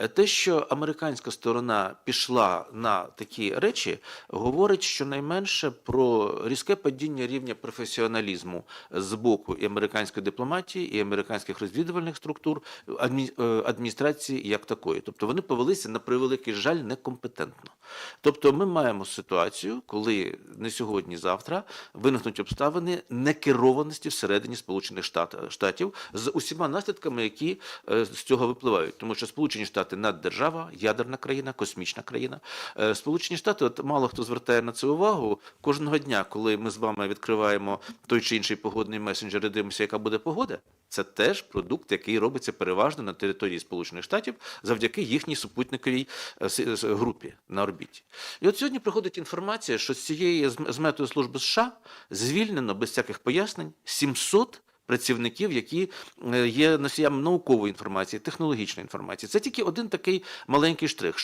Е, Те, що американська сторона пішла на такі речі, говорить щонайменше про різке падіння рівня професіоналізму з боку і американської дипломатії, і американських розвідувальних структур е, адміністрації як такої. Тобто вони повелися на превеликий жаль некомпетентно. Тобто ми маємо ситуацію, коли не сьогодні, завтра виникнуть обставини некерованості всередині Сполучених Штат- Штатів з усіма наслідками, які е, з цього випливають. Тому що Сполучені Штати наддержава, ядерна країна, космічна країна. Е, Сполучені Штати, от мало хто звертає на це увагу кожного дня, коли ми з вами відкриваємо той чи інший погодний месенджер і дивимося, яка буде погода. Це теж продукт, який робиться переважно на території Сполучених Штатів завдяки їхній супутниковій е, групі на орбіті. І от сьогодні приходить інформація, що з цієї з метою служби США звільнено без всяких пояснень 700 працівників, які е, є носіями наукової інформації, технологічної інформації. Це тільки один такий маленький штрих.